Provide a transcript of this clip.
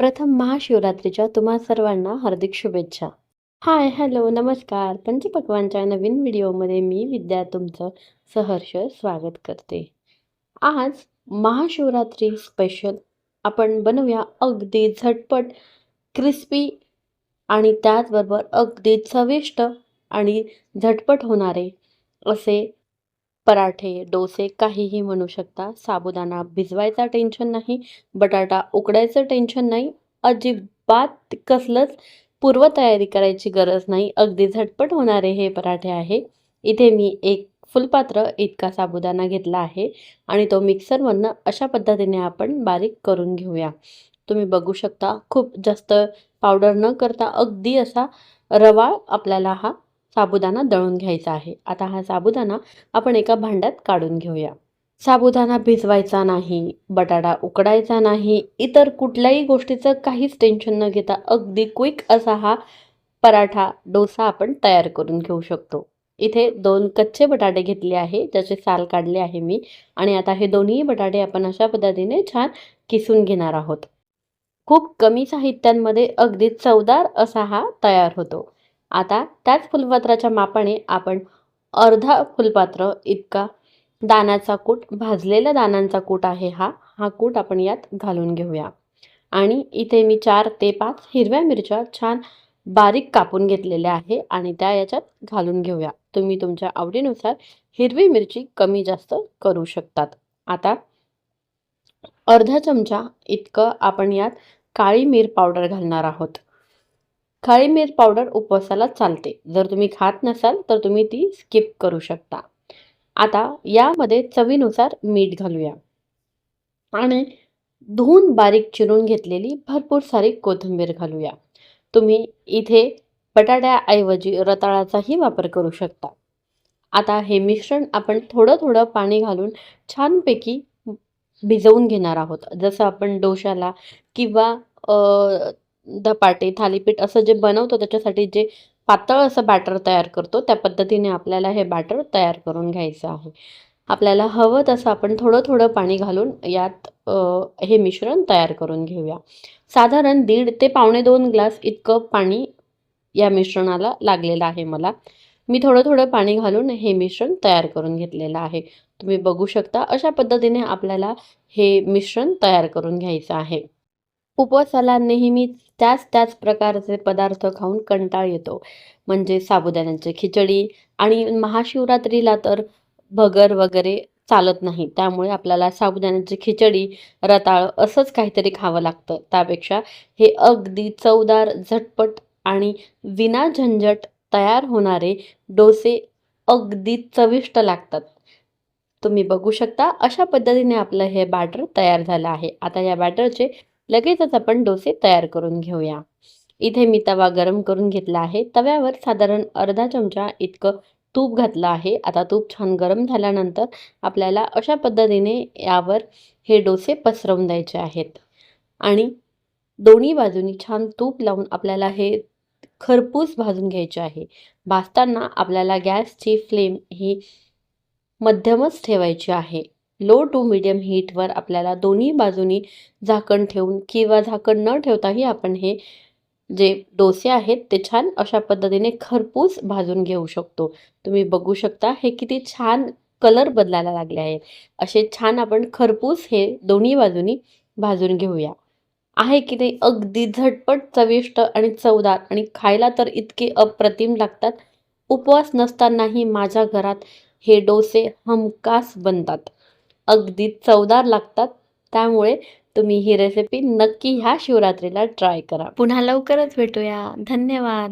प्रथम महाशिवरात्रीच्या तुम्हा सर्वांना हार्दिक शुभेच्छा. हाय हॅलो नमस्कार. पंचपक्वांच्या नवीन व्हिडिओमध्ये मी विद्या तुमचं सहर्ष स्वागत करते. आज महाशिवरात्री स्पेशल आपण बनवूया अगदी झटपट क्रिस्पी आणि त्याचबरोबर अगदी चविष्ट आणि झटपट होणारे असे पराठे डोसे काहीही म्हणू शकता. साबुदाणा भिजवायचा टेन्शन नाही. बटाटा उकडायचं टेन्शन नाही. अजिबात कसलंच पूर्वतयारी करायची गरज नाही. अगदी झटपट होणारे हे पराठे आहे. इथे मी एक फुलपात्र इतका साबुदाणा घेतला आहे आणि तो मिक्सरमधनं अशा पद्धतीने आपण बारीक करून घेऊया. तुम्ही बघू शकता खूप जास्त पावडर न करता अगदी असा रवाळ आपल्याला हा साबुदाणा दळून घ्यायचा आहे. आता हा साबुदाणा आपण एका भांड्यात काढून घेऊया. साबुदाणा भिजवायचा नाही बटाटा उकडायचा नाही इतर कुठल्याही गोष्टीचं काहीच टेन्शन न घेता अगदी क्विक असा हा पराठा डोसा आपण तयार करून घेऊ शकतो. इथे दोन कच्चे बटाटे घेतले आहे ज्याचे साल काढले आहे मी आणि आता हे दोन्ही बटाटे आपण अशा पद्धतीने छान किसून घेणार आहोत. खूप कमी साहित्यांमध्ये अगदी चवदार असा हा तयार होतो. आता त्याच फुलपात्राच्या मापाने आपण अर्धा फुलपात्र इतका दाण्याचा कूट भाजलेला दाण्यांचा कूट आहे हा हा कूट आपण यात घालून घेऊया. आणि इथे मी चार ते पाच हिरव्या मिरच्या छान बारीक कापून घेतलेल्या आहे आणि त्या याच्यात घालून घेऊया. तुम्ही तुमच्या आवडीनुसार हिरवी मिरची कमी जास्त करू शकतात. आता अर्धा चमचा इतकं आपण यात काळी मिर पावडर घालणार आहोत. काळी मिर पावडर उपवासाला चालते. जर तुम्ही खात नसाल तर तुम्ही ती स्किप करू शकता. आता यामध्ये चवीनुसार मीठ घालूया. आणि धुवून बारीक चिरून घेतलेली भरपूर सारी कोथिंबीर घालूया. तुम्ही इथे बटाट्याऐवजी रताळाचाही वापर करू शकता. आता हे मिश्रण आपण थोडं थोडं पाणी घालून छानपैकी भिजवून घेणार आहोत. जसं आपण डोशाला किंवा धपाटे थालीपीठ असं जे बनवतो त्याच्यासाठी जे पातळ असं बॅटर तयार करतो त्या पद्धतीने आपल्याला हे बॅटर तयार करून घ्यायचं आहे. आपल्याला हवं तसं आपण थोडं थोडं पाणी घालून यात हे मिश्रण तयार करून घेऊया. साधारण दीड ते पावणे दोन ग्लास इतकं पाणी या मिश्रणाला लागलेलं आहे मला. मी थोडं थोडं पाणी घालून हे मिश्रण तयार करून घेतलेलं आहे. तुम्ही बघू शकता अशा पद्धतीने आपल्याला हे मिश्रण तयार करून घ्यायचं आहे. उपवासाला नेहमीच त्याच त्याच प्रकारचे पदार्थ खाऊन कंटाळ येतो. म्हणजे साबुदाण्याची खिचडी आणि महाशिवरात्रीला तर भगर वगैरे चालत नाही. त्यामुळे आपल्याला साबुदाण्याची खिचडी रताळ असंच काहीतरी खावं लागतं. त्यापेक्षा हे अगदी चवदार झटपट आणि विना झंझट तयार होणारे डोसे अगदी चविष्ट लागतात. तुम्ही बघू शकता अशा पद्धतीने आपलं हे बॅटर तयार झालं आहे. आता या बॅटरचे लगेचच आपण डोसे तयार करून घेऊया. इथे मी तवा गरम करून घेतला आहे. तव्यावर साधारण अर्धा चमचा इतकं तूप घातलं आहे. आता तूप छान गरम झाल्यानंतर आपल्याला अशा पद्धतीने यावर हे डोसे पसरवून द्यायचे आहेत. आणि दोन्ही बाजूनी छान तूप लावून आपल्याला हे खरपूस भाजून घ्यायचे आहे. भाजताना आपल्याला गॅसची फ्लेम ही मध्यमच ठेवायची आहे. लो टू मिडियम हीटवर आपल्याला दोन्ही बाजूनी झाकण ठेवून किंवा झाकण न ठेवताही आपण हे जे डोसे आहेत ते छान अशा पद्धतीने खरपूस भाजून घेऊ शकतो. तुम्ही बघू शकता हे किती छान कलर बदलायला लागले आहेत. असे छान आपण खरपूस हे दोन्ही बाजूनी भाजून घेऊया. आहे की नाही अगदी झटपट चविष्ट आणि चवदार आणि खायला तर इतके अप्रतिम लागतात. उपवास नसतानाही माझ्या घरात हे डोसे हमखास बनतात. अगदी चवदार लागतात. त्यामुळे तुम्ही ही रेसिपी नक्की ह्या शिवरात्रीला ट्राय करा. पुन्हा लवकरच भेटूया. धन्यवाद.